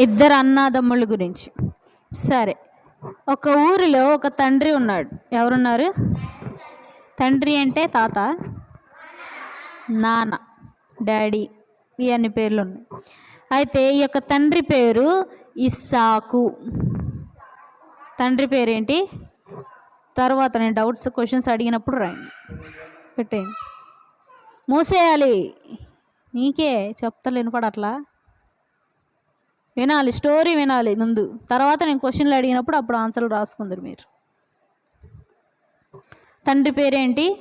ఇద్దరు అన్నాదమ్ముళ్ళ గురించి. సరే. ఒక ఊరిలో ఒక తండ్రి ఉన్నాడు. ఎవరున్నారు? తండ్రి అంటే తాత నాన్న డాడీ ఇవన్నీ పేర్లు ఉన్నాయి అయితే ఈ యొక్క తండ్రి పేరు ఇస్సాకు. తండ్రి పేరేంటి? తర్వాత నేను డౌట్స్ క్వశ్చన్స్ అడిగినప్పుడు రాయండి. పెట్టేయండి. మూసేయాలి. నీకే చెప్తలేను కూడా అట్లా వినాలి స్టోరీ వినాలి ముందు. తర్వాత నేను క్వశ్చన్లు అడిగినప్పుడు అప్పుడు ఆన్సర్లు రాసుకుందరు మీరు. తండ్రి పేరేంటి?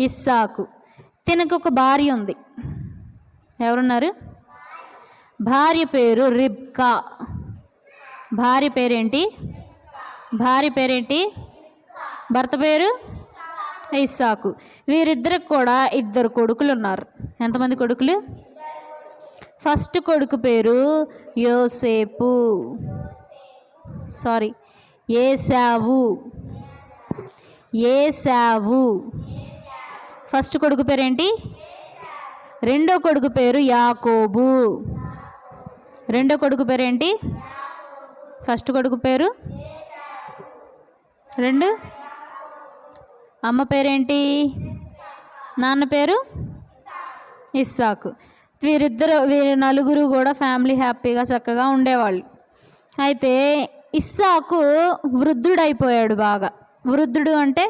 ఇస్సాకు. తినకు ఒక భార్య ఉంది. ఎవరున్నారు? భార్య పేరు రిబ్కా. భార్య పేరేంటి? భార్య పేరేంటి? భర్త పేరు? ఇస్సాకు. వీరిద్దరికి కూడా ఇద్దరు కొడుకులు ఉన్నారు. ఎంతమంది కొడుకులు? ఫస్ట్ కొడుకు పేరు యోసేపు. సారీ ఏసావు ఏసావు ఫస్ట్ కొడుకు పేరేంటి? రెండో కొడుకు పేరు యాకోబు. రెండో కొడుకు పేరేంటి? ఫస్ట్ కొడుకు పేరు? రెండు. అమ్మ పేరేంటి? నాన్న పేరు? ఇస్సాకు. వీరిద్దరు వీరి నలుగురు కూడా ఫ్యామిలీ హ్యాపీగా చక్కగా ఉండేవాళ్ళు. అయితే ఇస్సాకు వృద్ధుడైపోయాడు బాగా. వృద్ధుడు అంటే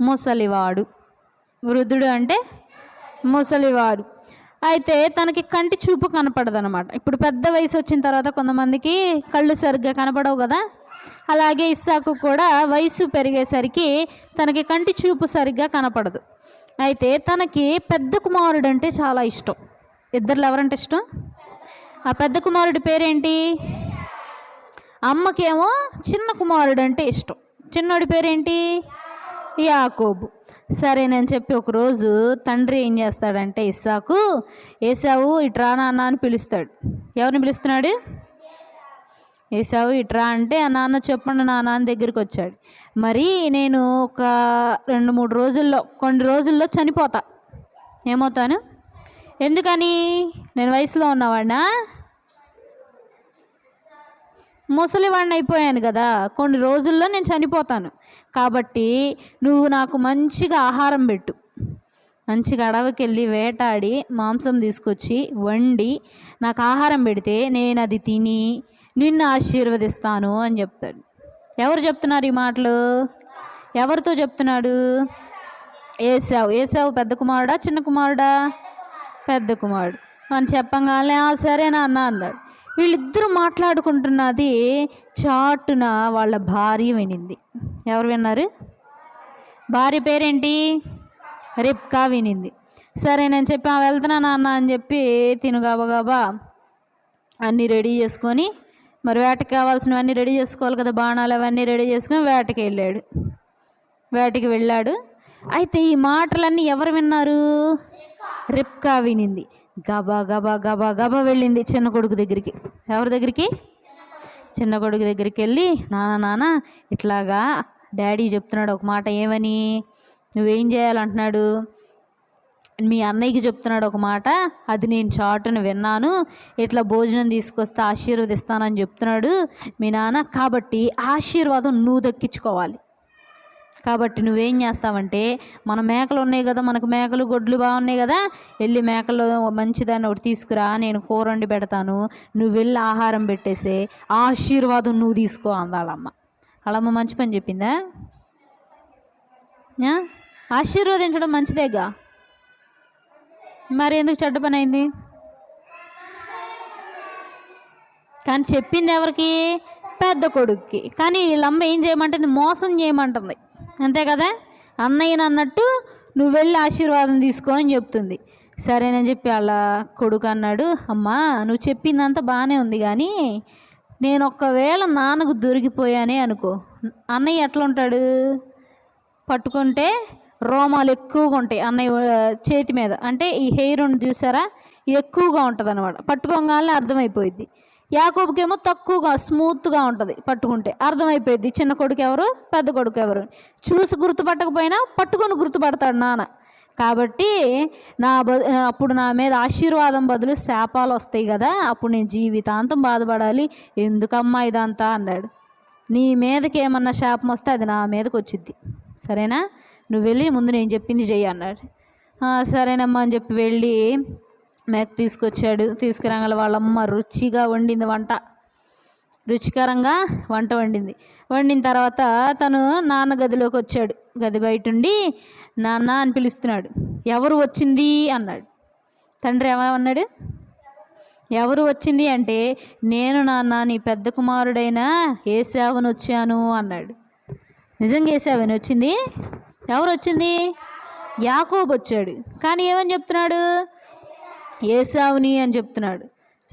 ముసలివాడు. వృద్ధుడు అంటే ముసలివాడు. అయితే తనకి కంటి చూపు కనపడదనమాట ఇప్పుడు పెద్ద వయసు వచ్చిన తర్వాత కొంతమందికి కళ్ళు సరిగ్గా కనపడవు కదా. అలాగే ఇస్సాకు కూడా వయసు పెరిగేసరికి తనకి కంటి చూపు సరిగ్గా కనపడదు. అయితే తనకి పెద్ద కుమారుడు అంటే చాలా ఇష్టం. ఇద్దరు ఎవరంటే ఇష్టం? ఆ పెద్ద కుమారుడి పేరేంటి? అమ్మకేమో చిన్న కుమారుడు అంటే ఇష్టం. చిన్నోడి పేరేంటి? యాకోబు. సరే నేను చెప్పి ఒకరోజు తండ్రి ఏం చేస్తాడంటే ఇస్సాకు ఏసావు ఇట్రా నాన్న అని పిలుస్తాడు. ఎవరిని పిలుస్తున్నాడు? ఏసావు ఇట్రా అంటే నాన్న చెప్పండి నా నాన్న దగ్గరికి వచ్చాడు. మరి నేను ఒక రెండు మూడు రోజుల్లో కొన్ని రోజుల్లో చనిపోతా. ఏమవుతాను? ఎందుకని? నేను వయసులో ఉన్నవాడినా? ముసలివాడిని అయిపోయాను కదా కొన్ని రోజుల్లో నేను చనిపోతాను. కాబట్టి నువ్వు నాకు మంచిగా ఆహారం పెట్టు. మంచిగా అడవికి వెళ్ళి వేటాడి మాంసం తీసుకొచ్చి వండి నాకు ఆహారం పెడితే నేను అది తిని నిన్ను ఆశీర్వదిస్తాను అని చెప్తాడు. ఎవరు చెప్తున్నారు ఈ మాటలు? ఎవరితో చెప్తున్నాడు? ఏసావు ఏసావు పెద్ద కుమారుడా చిన్న కుమారుడా? పెద్ద కుమారుడు. అని చెప్పంగానే "ఆ, సరే నాన్న అన్నాడు. వీళ్ళిద్దరూ మాట్లాడుకుంటున్నది చాటున వాళ్ళ భార్య వినింది. ఎవరు విన్నారు? భార్య పేరేంటి? రిప్కా వినింది. సరే నేను చెప్పి వెళ్తున్నా నాన్న అని చెప్పి తిను గబగబా అన్నీ రెడీ చేసుకొని మరి వేటకి కావాల్సినవన్నీ రెడీ చేసుకోవాలి కదా బాణాలు అవన్నీ రెడీ చేసుకొని వేటకి వెళ్ళాడు. వేటకి వెళ్ళాడు. అయితే ఈ మాటలన్నీ ఎవరు విన్నారు? రిప్కా వినింది. గబా గబా గబా గబా వెళ్ళింది చిన్న కొడుకు దగ్గరికి. ఎవరి దగ్గరికి? చిన్న కొడుకు దగ్గరికి వెళ్ళి నాన్న నాన్న ఇట్లాగా డాడీ చెప్తున్నాడు ఒక మాట ఏమని? నువ్వేం చేయాలంటున్నాడు? మీ అన్నయ్యకి చెప్తున్నాడు ఒక మాట అది నేను చాటును విన్నాను ఇట్లా భోజనం తీసుకొస్తే ఆశీర్వదిస్తానని చెప్తున్నాడు మీ నాన్న. కాబట్టి ఆశీర్వాదం నువ్వు దక్కించుకోవాలి. కాబట్టి నువ్వేం చేస్తావంటే మన మేకలు ఉన్నాయి కదా మనకు మేకలు గొడ్లు బాగున్నాయి కదా వెళ్ళి మేకలు మంచిదాన్ని ఒకటి తీసుకురా నేను కూర వండి పెడతాను నువ్వు వెళ్ళి ఆహారం పెట్టేసే ఆశీర్వాదం నువ్వు తీసుకో అందాలమ్మ. వాళ్ళమ్మ మంచి పని చెప్పిందా? ఆశీర్వదించడం మంచిదేగా? మరి ఎందుకు చెడ్డ పని అయింది? కానీ చెప్పింది ఎవరికి? పెద్ద కొడుక్కి. కానీ వీళ్ళమ్మ ఏం చేయమంటుంది? మోసం చేయమంటుంది. అంతే కదా? అన్నయ్యని అన్నట్టు నువ్వు వెళ్ళి ఆశీర్వాదం తీసుకో అని చెప్తుంది. సరేనని చెప్పి వాళ్ళ కొడుకు అన్నాడు అమ్మా నువ్వు చెప్పిందంతా బాగానే ఉంది కానీ నేను ఒక్కవేళ నాన్నకు దొరికిపోయానే అనుకో. అన్నయ్య ఎట్లా ఉంటాడు? పట్టుకుంటే రోమాలు ఎక్కువగా ఉంటాయి అన్నయ్య చేతి మీద. అంటే ఈ హెయిర్ ఉంది చూసారా? ఎక్కువగా ఉంటుంది అనమాట పట్టుకోగానే అర్థమైపోయింది యాకోబుకేమో తక్కువగా స్మూత్గా ఉంటుంది పట్టుకుంటే. అర్థమైపోయింది చిన్న కొడుకు ఎవరు? పెద్ద కొడుకు ఎవరు? చూసి గుర్తుపట్టకపోయినా పట్టుకొని గుర్తుపడతాడు నాన్న. కాబట్టి నా బ అప్పుడు నా మీద ఆశీర్వాదం బదులు శాపాలు వస్తాయి కదా అప్పుడు నేను జీవితాంతం బాధపడాలి. ఎందుకమ్మా ఇదంతా? అన్నాడు. నీ మీదకి ఏమన్నా శాపం వస్తే అది నా మీదకి వచ్చిద్ది. సరేనా? నువ్వు వెళ్ళి ముందు నేను చెప్పింది చెయ్యి అన్నాడు. సరేనమ్మా అని చెప్పి వెళ్ళి మేక తీసుకొచ్చాడు. తీసుకురాగల వాళ్ళమ్మ రుచిగా వండింది వంట. రుచికరంగా వంట వండింది. వండిన తర్వాత తను నాన్న గదిలోకి వచ్చాడు. గది బయట ఉండి నాన్న అని పిలుస్తున్నాడు. ఎవరు వచ్చింది? అన్నాడు. తండ్రి ఏమన్నాడు ఎవరు వచ్చింది? అంటే నేను నాన్న నీ పెద్ద కుమారుడైన ఏసావుని వచ్చాను అన్నాడు. నిజంగా ఏసావని వచ్చింది ఎవరు వచ్చింది యాకోబు వచ్చాడు కానీ ఏమని చెప్తున్నాడు? ఏసావుని అని చెప్తున్నాడు.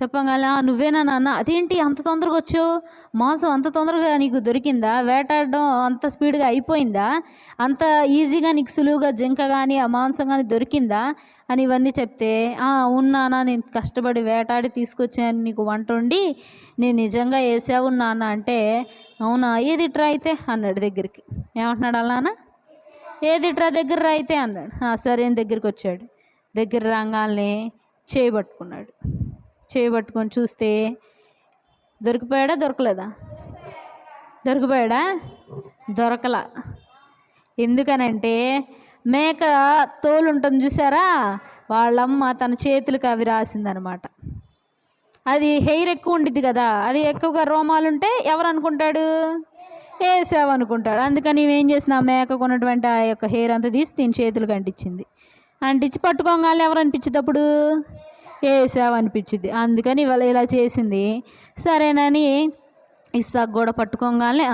చెప్పగల నువ్వేనా నాన్న? అదేంటి అంత తొందరగా వచ్చావు మాంసం అంత తొందరగా నీకు దొరికిందా? వేటాడడం అంత స్పీడ్గా అయిపోయిందా? అంత ఈజీగా నీకు సులువుగా జింక కానీ ఆ మాంసం కానీ దొరికిందా? అని ఇవన్నీ చెప్తే ఉన్నానా నేను కష్టపడి వేటాడి తీసుకొచ్చాను నీకు వంట వండి. నేను నిజంగా వేసావు నాన్న అంటే అవునా? ఏది ట్రై అయితే? అన్నాడు దగ్గరికి. ఏమంటున్నాడు అలానా ఏదిట్రా ఏది ట్రా దగ్గర రా అయితే అన్నాడు సరే అని దగ్గరికి వచ్చాడు. దగ్గర రాగానే చేయబట్టుకున్నాడు చేయబట్టుకొని చూస్తే దొరికిపోయాడా దొరకలేదా? దొరికిపోయాడా? దొరకలా. ఎందుకనంటే మేక తోలు ఉంటుంది చూసారా వాళ్ళమ్మ తన చేతులకు అవి రాసిందనమాట. అది హెయిర్ ఎక్కువ ఉండిద్ది కదా అది ఎక్కువగా రోమాలు ఉంటే ఎవరు అనుకుంటాడు? వేసావు అనుకుంటాడు. అందుకని ఏం చేసిన ఆ మేకకు ఉన్నటువంటి ఆ యొక్క హెయిర్ అంతా తీసి దీని చేతులకు అంటించింది అంటించి పట్టుకోగానే ఎవరు అనిపించేటప్పుడు? వేసావు అనిపించింది అందుకని ఇవాళ ఇలా చేసింది. సరేనని ఇస్సాకు కూడా పట్టుకోగానే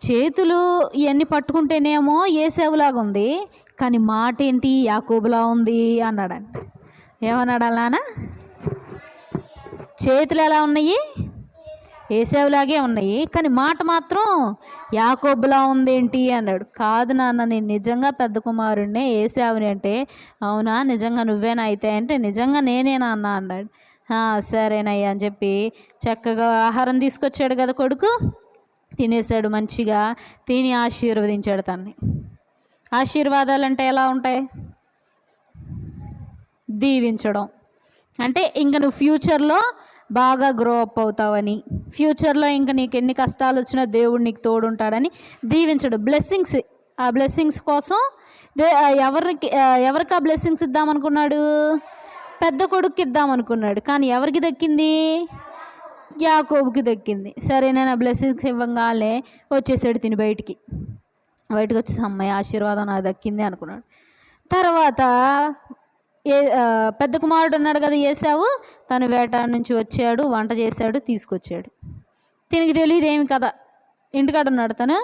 చేతులు ఇవన్నీ పట్టుకుంటేనేమో ఏసేవులాగా ఉంది. కానీ మాట ఏంటి యాకోబులా ఉంది అన్నాడు ఏమన్నాడు అలానా చేతులు ఎలా ఉన్నాయి? ఏసేవులాగే ఉన్నాయి. కానీ మాట మాత్రం యాకోబులా ఉందేంటి అన్నాడు. కాదు నాన్న నేను నిజంగా పెద్ద కుమారుడినే ఏసావుని అంటే అవునా? నిజంగా నువ్వేనా అయితే అంటే నిజంగా నేనేనా అన్న అన్నాడు సరేనయ్యా అని చెప్పి చక్కగా ఆహారం తీసుకొచ్చాడు కదా కొడుకు. తినేసాడు మంచిగా. తిని ఆశీర్వదించాడు తన్ని. ఆశీర్వాదాలు అంటే ఎలా ఉంటాయి? దీవించడం. అంటే ఇంక నువ్వు ఫ్యూచర్లో బాగా గ్రో అప్ అవుతావని. ఫ్యూచర్లో ఇంకా నీకు ఎన్ని కష్టాలు వచ్చినా దేవుడు నీకు తోడుంటాడని దీవించడు. బ్లెస్సింగ్స్ ఆ బ్లెస్సింగ్స్ కోసం దే ఎవరికి ఎవరికి ఆ బ్లెస్సింగ్స్ ఇద్దామనుకున్నాడు? పెద్ద కొడుక్కి ఇద్దామనుకున్నాడు. కానీ ఎవరికి దక్కింది? యాకోబుకి దక్కింది. సరే నేను ఆ బ్లెస్సింగ్స్ ఇవ్వగానే వచ్చేసాడు తిని బయటికి. బయటకు వచ్చేసి అమ్మాయి ఆశీర్వాదం నాకు దక్కింది అనుకున్నాడు. తర్వాత ఏ పెద్ద కుమారుడు ఉన్నాడు కదా వేసావు తను వేట నుంచి వచ్చాడు వంట చేశాడు తీసుకొచ్చాడు. దీనికి తెలియదు ఏమి కదా ఇంటికాడ ఉన్నాడు తను.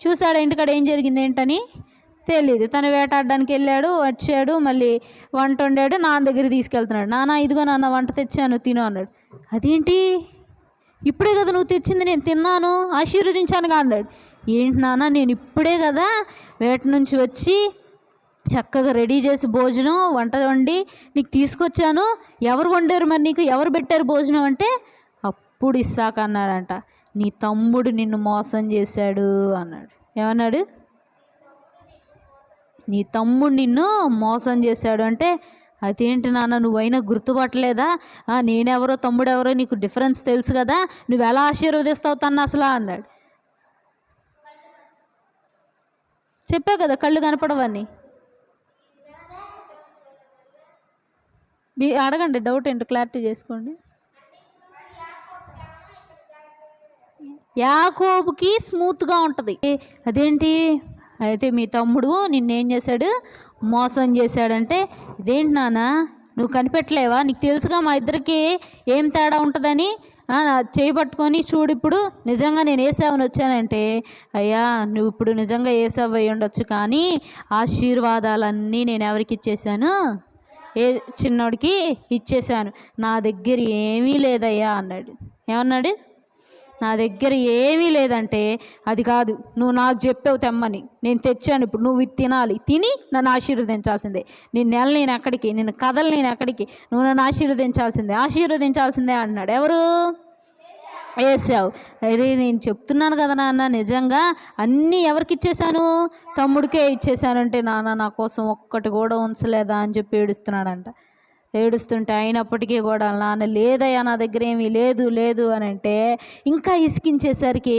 చూశాడు ఇంటికాడ ఏం జరిగింది ఏంటని? తెలియదు తను వేటాడడానికి వెళ్ళాడు వచ్చాడు మళ్ళీ వంట వండాడు నాన్న దగ్గర తీసుకెళ్తున్నాడు. నాన్న ఇదిగో నాన్న వంట తెచ్చాను తిను అన్నాడు. అదేంటి? ఇప్పుడే కదా నువ్వు తెచ్చింది నేను తిన్నాను ఆశీర్వదించానుగా అన్నాడు. ఏంటి నాన్న నేను ఇప్పుడే కదా వేట నుంచి వచ్చి చక్కగా రెడీ చేసి భోజనం వంట వండి నీకు తీసుకొచ్చాను. ఎవరు వండారు మరి నీకు? ఎవరు పెట్టారు భోజనం అంటే? అప్పుడు ఇస్సాక్ అన్నాడంట. నీ తమ్ముడు నిన్ను మోసం చేశాడు అన్నాడు. ఏమన్నాడు? నీ తమ్ముడు నిన్ను మోసం చేశాడు అంటే అదేంటి నాన్న నువ్వైనా గుర్తుపట్టలేదా? నేనెవరో తమ్ముడెవరో నీకు డిఫరెన్స్ తెలుసు కదా? నువ్వు ఎలా ఆశీర్వదిస్తావు తన్న అసలు అన్నాడు. చెప్పావు కదా కళ్ళు కనపడవని. మీ అడగండి డౌట్ ఏంటో? క్లారిటీ చేసుకోండి. యాకోబుకి స్మూత్గా ఉంటుంది. అదేంటి? అయితే మీ తమ్ముడు నిన్నేం చేశాడు? మోసం చేశాడంటే ఇదేంటి నాన్న? నువ్వు కనిపెట్టలేవా? నీకు తెలుసుగా మా ఇద్దరికి ఏం తేడా ఉంటుందని? ఆ, చేయి పట్టుకొని చూడు ఇప్పుడు నిజంగా నేను ఏసావని వచ్చానంటే అయ్యా నువ్వు ఇప్పుడు నిజంగా ఏసావు అయి ఉండొచ్చు కానీ ఆశీర్వాదాలన్నీ నేను ఎవరికి ఇచ్చేసాను ఏ చిన్నోడికి ఇచ్చేసాను నా దగ్గర ఏమీ లేదయ్యా అన్నాడు. ఏమన్నాడు? నా దగ్గర ఏమీ లేదంటే అది కాదు. నువ్వు నాకు చెప్పావు తెమ్మని. నేను తెచ్చాను ఇప్పుడు. నువ్వు తినాలి. తిని నన్ను ఆశీర్వదించాల్సిందే. నేను నెల నేను ఎక్కడికి? నేను కథలు నేను ఎక్కడికి? నువ్వు నన్ను ఆశీర్వదించాల్సిందే. ఆశీర్వదించాల్సిందే అన్నాడు. ఎవరు? వేసావు అరే నేను చెప్తున్నాను కదా నాన్న నిజంగా అన్నీ ఎవరికి ఇచ్చేశాను? తమ్ముడికే ఇచ్చేశానంటే నాన్న నా కోసం ఒక్కటి కూడా ఉంచలేదా అని చెప్పి ఏడుస్తున్నాడంట. ఏడుస్తుంటే అయినప్పటికీ కూడా నాన్న లేదయ్యా నా దగ్గర ఏమీ లేదు లేదు అని అంటే ఇంకా ఇసికించేసరికి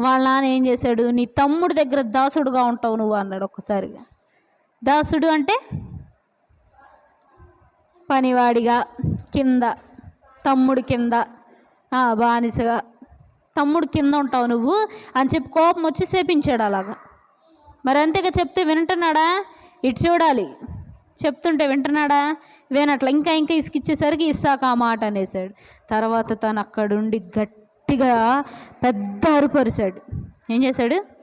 వాళ్ళ నాన్న ఏం చేశాడు? నీ తమ్ముడి దగ్గర దాసుడుగా ఉంటావు నువ్వు అన్నాడు ఒక్కసారిగా. దాసుడు అంటే పనివాడిగా కింద తమ్ముడు కింద బానిసగా. తమ్ముడు కింద ఉంటావు నువ్వు అని చెప్పి కోపం వచ్చి సేపించాడు అలాగా. మరి అంతేగా చెప్తే వింటున్నాడా? ఇటు చూడాలి. చెప్తుంటే వింటున్నాడా? వినట్లా. ఇంకా ఇంకా ఇసుకిచ్చేసరికి ఇస్సాక ఆ మాట అనేసాడు తర్వాత తను అక్కడుండి గట్టిగా పెద్ద అరుపరిశాడు. ఏం చేశాడు?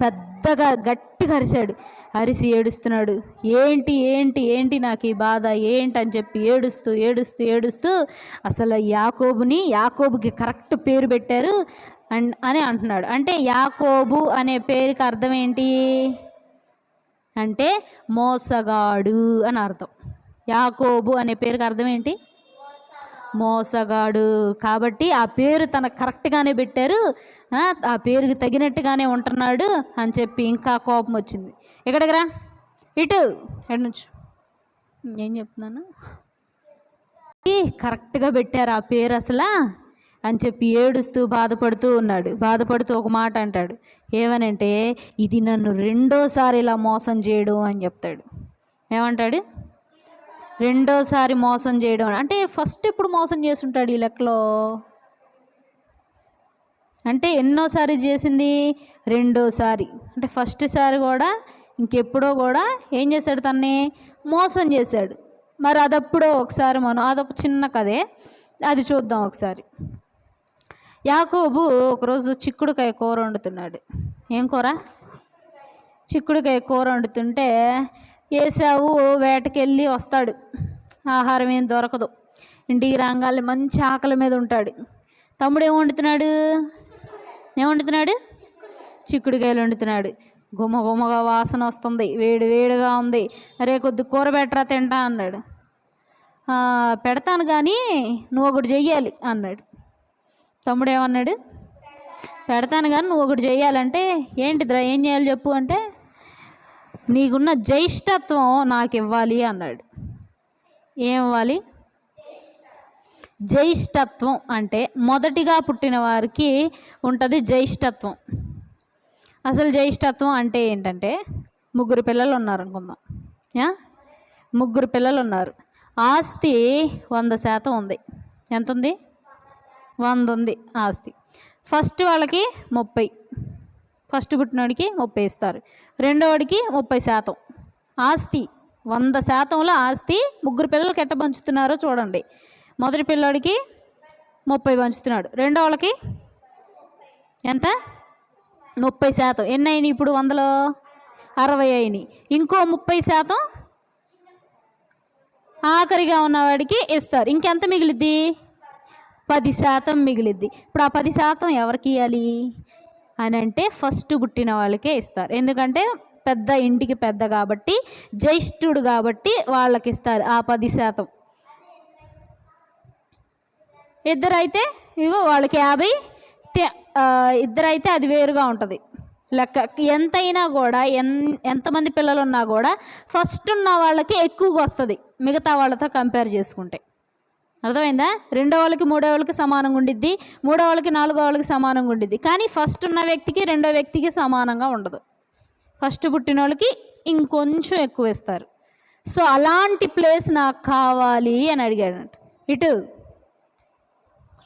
పెద్దగా గట్టిగా అరిశాడు. అరిసి ఏడుస్తున్నాడు. ఏంటి ఏంటి ఏంటి నాకు ఈ బాధ? ఏంటి అని చెప్పి ఏడుస్తూ ఏడుస్తూ ఏడుస్తూ అసలు యాకోబుని యాకోబుకి కరెక్ట్ పేరు పెట్టారు అండ్ అని అంటున్నాడు. అంటే యాకోబు అనే పేరుకి అర్థం ఏంటి? అంటే మోసగాడు అని అర్థం. యాకోబు అనే పేరుకి అర్థం ఏంటి? మోసగాడు. కాబట్టి ఆ పేరు తన కరెక్ట్గానే పెట్టారు. ఆ, పేరుకి తగినట్టుగానే ఉంటున్నాడు అని చెప్పి ఇంకా కోపం వచ్చింది. ఎక్కడికి రా? ఇటు ఎటు నుంచి? ఏం చెప్తున్నాను? కరెక్ట్గా పెట్టారు ఆ పేరు అసలు అని చెప్పి ఏడుస్తూ బాధపడుతూ ఉన్నాడు. బాధపడుతూ ఒక మాట అంటాడు. ఏమనంటే ఇది నన్ను రెండోసారి ఇలా మోసం చేయడం అని చెప్తాడు. ఏమంటాడు? రెండోసారి మోసం చేయడం అంటే ఫస్ట్ ఎప్పుడు మోసం చేస్తుంటాడు ఈ లెక్కలో? అంటే ఎన్నోసారి చేసింది? రెండోసారి. అంటే ఫస్ట్ సారి కూడా ఇంకెప్పుడో కూడా ఏం చేశాడు తన్ని? మోసం చేశాడు. మరి అదప్పుడో ఒకసారి మనం అదొక చిన్న కథే. అది చూద్దాం ఒకసారి. యాకోబు ఒకరోజు చిక్కుడుకాయ కూర వండుతున్నాడు. ఏం కూర? చిక్కుడుకాయ కూర వండుతుంటే ఏసావు వేటకెళ్ళి వస్తాడు. ఆహారం ఏం దొరకదు. ఇంటికి రాగానే మంచి ఆకలి మీద ఉంటాడు. తమ్ముడు ఏం వండుతున్నాడు? ఏం వండుతున్నాడు? చిక్కుడుకాయలు వండుతున్నాడు. గుమ్మ వాసన వస్తుంది. వేడి వేడిగా ఉంది. అరే కొద్ది కూర పెట్టరా తింటా అన్నాడు. పెడతాను కానీ నువ్వు ఒకటి చెయ్యాలి అన్నాడు. తమ్ముడు ఏమన్నాడు? పెడతాను కానీ నువ్వు ఒకటి చెయ్యాలంటే ఏంటిద్రా? ఏం చేయాలి చెప్పు అంటే నీకున్న జ్యేష్ఠత్వం నాకు ఇవ్వాలి అన్నాడు. ఏం ఇవ్వాలి జ్యేష్ఠత్వం అంటే మొదటిగా పుట్టిన వారికి ఉంటుంది జ్యేష్ఠత్వం అసలు జ్యేష్ఠత్వం అంటే ఏంటంటే ముగ్గురు పిల్లలు ఉన్నారు అనుకుందాం. యా? ముగ్గురు పిల్లలు ఉన్నారు ఆస్తి వంద శాతం ఉంది. ఎంత ఉంది వంద ఉంది ఆస్తి. ఫస్ట్ వాళ్ళకి ముప్పై. ఫస్ట్ పుట్టినోడికి ముప్పై ఇస్తారు. రెండోడికి ముప్పై శాతం. ఆస్తి వంద శాతంలో ఆస్తి ముగ్గురు పిల్లలకి ఎట్ట పంచుతున్నారో చూడండి. మొదటి పిల్లోడికి ముప్పై పంచుతున్నాడు. రెండో వాళ్ళకి ఎంత? ముప్పై శాతం. ఎన్ని అయినాయి ఇప్పుడు వందలో? అరవై అయినాయి. ఇంకో ముప్పై శాతం ఆఖరిగా ఉన్నవాడికి ఇస్తారు. ఇంకెంత మిగిలిద్ది? పది శాతం మిగిలిద్ది. ఇప్పుడు ఆ పది శాతం ఎవరికి ఇవ్వాలి అని అంటే ఫస్ట్ పుట్టిన వాళ్ళకే ఇస్తారు. ఎందుకంటే పెద్ద ఇంటికి పెద్ద కాబట్టి జ్యేష్ఠుడు కాబట్టి వాళ్ళకి ఇస్తారు ఆ పది శాతం. ఇద్దరైతే ఇదిగో వాళ్ళకి యాభై ఇద్దరైతే అది వేరుగా ఉంటుంది. లెక్క ఎంతైనా కూడా ఎన్ ఎంతమంది పిల్లలు ఉన్నా కూడా ఫస్ట్ ఉన్న వాళ్ళకి ఎక్కువగా వస్తుంది. మిగతా వాళ్ళతో కంపేర్ చేసుకుంటే. అర్థమైందా? రెండో వాళ్ళకి మూడో వాళ్ళకి సమానంగా ఉండిద్ది మూడో వాళ్ళకి నాలుగో వాళ్ళకి సమానంగా ఉండిద్ది. కానీ ఫస్ట్ ఉన్న వ్యక్తికి రెండో వ్యక్తికి సమానంగా ఉండదు. ఫస్ట్ పుట్టిన వాళ్ళకి ఇంకొంచెం ఎక్కువ ఇస్తారు సో అలాంటి ప్లేస్ నాకు కావాలి అని అడిగాడంట ఇటు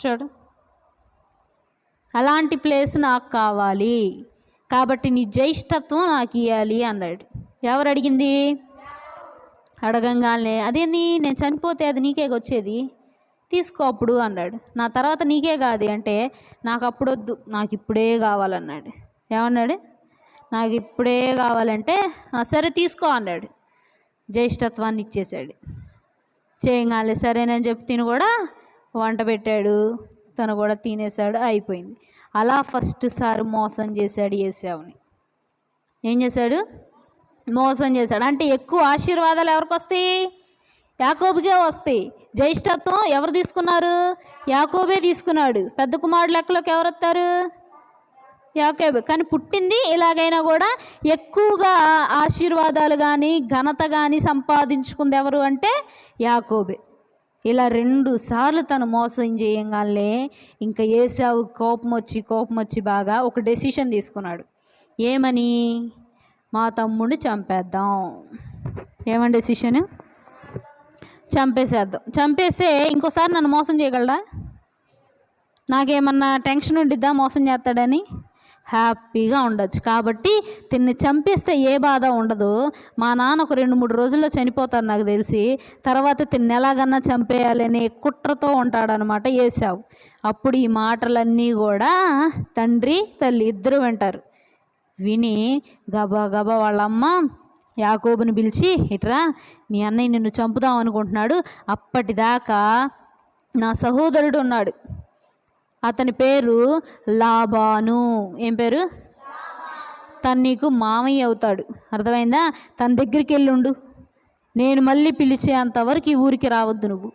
చూడు. అలాంటి ప్లేస్ నాకు కావాలి. కాబట్టి నీ జ్యేష్ఠత్వం నాకు ఇవ్వాలి అన్నాడు. ఎవరు అడిగింది? అడగంగానే అదేంది? నేను చనిపోతే అది నీకే వచ్చేది? తీసుకో అప్పుడు అన్నాడు. నా తర్వాత నీకే కాదు అంటే నాకు అప్పుడు వద్దు నాకు ఇప్పుడే కావాలన్నాడు. ఏమన్నాడు? నాకు ఇప్పుడే కావాలంటే సరే తీసుకో అన్నాడు. జ్యేష్ఠత్వాన్ని ఇచ్చేశాడు. చేయగాలి సరేనని చెప్పి తిని కూడా వంట పెట్టాడు తను కూడా తినేసాడు అయిపోయింది. అలా ఫస్ట్ సారి మోసం చేశాడు ఏసావుని. ఏం చేశాడు? మోసం చేశాడు. అంటే ఎక్కువ ఆశీర్వాదాలు ఎవరికి వస్తాయి యాకోబుకే వస్తాయి. జ్యేష్ఠత్వం ఎవరు తీసుకున్నారు? యాకోబే తీసుకున్నాడు. పెద్ద కుమారుడు లెక్కలోకి ఎవరు వస్తారు? యాకోబే. కానీ పుట్టింది ఇలాగైనా కూడా ఎక్కువగా ఆశీర్వాదాలు కానీ ఘనత కానీ సంపాదించుకుంది ఎవరు అంటే యాకోబే. ఇలా రెండు సార్లు తను మోసం చేయంగానే ఇంకా ఏసావు కోపం వచ్చి కోపం వచ్చి బాగా ఒక డెసిషన్ తీసుకున్నాడు. ఏమని? మా తమ్ముడిని చంపేద్దాం. ఏమని డెసిషన్ చంపేసేద్దాం. చంపేస్తే ఇంకోసారి నన్ను మోసం చేయగలడా? నాకేమన్నా టెన్షన్ ఉండిద్దా మోసం చేస్తాడని? హ్యాపీగా ఉండొచ్చు. కాబట్టి తిన్ని చంపేస్తే ఏ బాధ ఉండదు. మా నాన్న ఒక రెండు మూడు రోజుల్లో చనిపోతారు నాకు తెలిసి. తర్వాత తిన్ని ఎలాగన్నా చంపేయాలని కుట్రతో ఉంటాడనమాట వేసావు అప్పుడు ఈ మాటలన్నీ కూడా తండ్రి తల్లి ఇద్దరు వింటారు. విని గబా గబా వాళ్ళమ్మ యాకోబుని పిలిచి ఇట్రా మీ అన్నయ్య నిన్ను చంపుదాం అనుకుంటున్నాడు. అప్పటిదాకా నా సహోదరుడు ఉన్నాడు. అతని పేరు లాబాను. ఏం పేరు? తను నీకు మామయ్య అవుతాడు. అర్థమైందా? తన దగ్గరికి వెళ్ళుండు. నేను మళ్ళీ పిలిచేంతవరకు ఈ ఊరికి రావద్దు నువ్వు.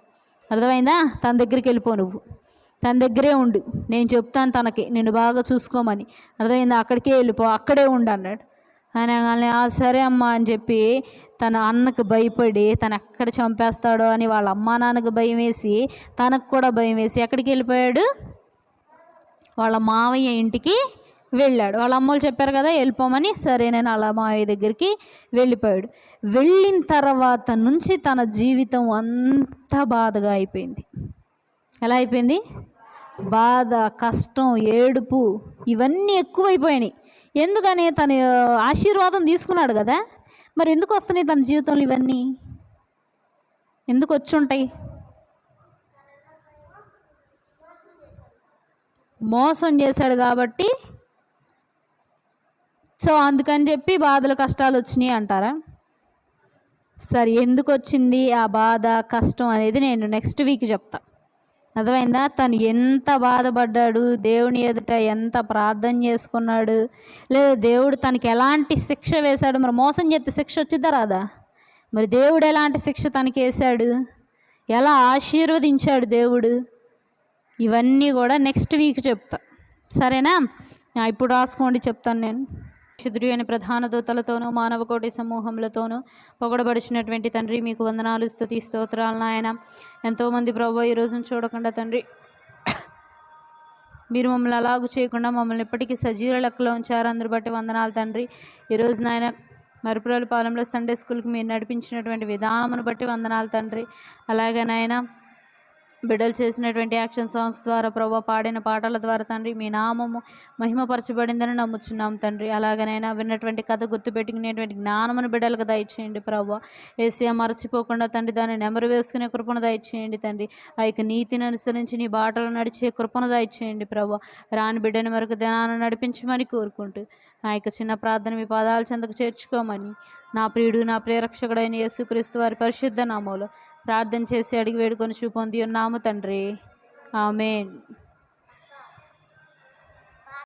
అర్థమైందా? తన దగ్గరికి వెళ్ళిపో నువ్వు. తన దగ్గరే ఉండు. నేను చెప్తాను తనకి. నేను బాగా చూసుకోమని. అర్థమైందా? అక్కడికే వెళ్ళిపో. అక్కడే ఉండు అన్నాడు. అనగానే ఆ సరే అమ్మా అని చెప్పి తన అన్నకు భయపడి తను ఎక్కడ చంపేస్తాడో అని వాళ్ళ అమ్మా నాన్నకు భయం వేసి తనకు కూడా భయం వేసి ఎక్కడికి వెళ్ళిపోయాడు? వాళ్ళ మావయ్య ఇంటికి వెళ్ళాడు. వాళ్ళ అమ్మలు చెప్పారు కదా వెళ్ళిపోమని సరే నేను అలా మావయ్య దగ్గరికి వెళ్ళిపోయాడు. వెళ్ళిన తర్వాత నుంచి తన జీవితం అంతా బాధగా అయిపోయింది. ఎలా అయిపోయింది? బాధ కష్టం ఏడుపు ఇవన్నీ ఎక్కువైపోయినాయి. ఎందుకని తన ఆశీర్వాదం తీసుకున్నాడు కదా? మరి ఎందుకు వస్తున్నాయి తన జీవితంలో ఇవన్నీ? ఎందుకు వచ్చి ఉంటాయి మోసం చేశాడు కాబట్టి. సో అందుకని చెప్పి బాధలు కష్టాలు వచ్చినాయి అంటారా? సరే ఎందుకు వచ్చింది ఆ బాధ కష్టం అనేది నేను నెక్స్ట్ వీక్ చెప్తా. అర్థమైందా? తను ఎంత బాధపడ్డాడు దేవుని ఎదుట ఎంత ప్రార్థన చేసుకున్నాడు. లేదా దేవుడు తనకి ఎలాంటి శిక్ష వేశాడు? మరి మోసం చేస్తే శిక్ష వచ్చిద్దా రాదా? మరి దేవుడు ఎలాంటి శిక్ష తనకి వేశాడు? ఎలా ఆశీర్వదించాడు దేవుడు? ఇవన్నీ కూడా నెక్స్ట్ వీక్ చెప్తా. సరేనా? ఇప్పుడు రాసుకోండి చెప్తాను నేను. శుద్ధుడి అని ప్రధాన దూతలతోనూ మానవ కోటి సమూహములతోనూ పొగడబడిచినటువంటి తండ్రి మీకు వందనాలు స్థుతి స్తోత్రాలు నాయన. ఎంతోమంది ప్రభు ఈ రోజును చూడకుండా తండ్రి మీరు మమ్మల్ని అలాగూ చేయకుండా మమ్మల్ని ఇప్పటికీ సజీవ లెక్కలో ఉంచారు. అందరు బట్టి వందనాలు తండ్రి. ఈరోజు నాయన మరుపురాల పాలెంలో సండే స్కూల్కి మీరు నడిపించినటువంటి విధానమును బట్టి వందనాలు తండ్రి. అలాగే నాయన బిడ్డలు చేసినటువంటి యాక్షన్ సాంగ్స్ ద్వారా ప్రభా పాడిన పాటల ద్వారా తండ్రి మీ నామము మహిమపరచబడిందని నమ్ముచున్నాం తండ్రి. అలాగనైనా విన్నటువంటి కథ గుర్తుపెట్టుకునేటువంటి జ్ఞానమును బిడ్డలకు దయచేయండి ప్రభా. ఏసీఆ మరచిపోకుండా తండ్రి దాన్ని నెమరు వేసుకునే కృపను దయచేయండి తండ్రి. ఆ యొక్క నీతిని అనుసరించి నీ బాటలు నడిచే కృపను దయచేయండి ప్రభా. రాని బిడ్డని మరొక దినాన్ని నడిపించమని కోరుకుంటూ నా యొక్క చిన్న ప్రార్థన మీ పాదాల చెందకు చేర్చుకోమని నా ప్రియుడు నా ప్రియరక్షకుడైన యేసుక్రీస్తు వారి పరిశుద్ధ నామంలో ప్రార్థన చేసి అడిగి వేడుకొని చూపొంది ఉన్నాము తండ్రి. ఆమెన్.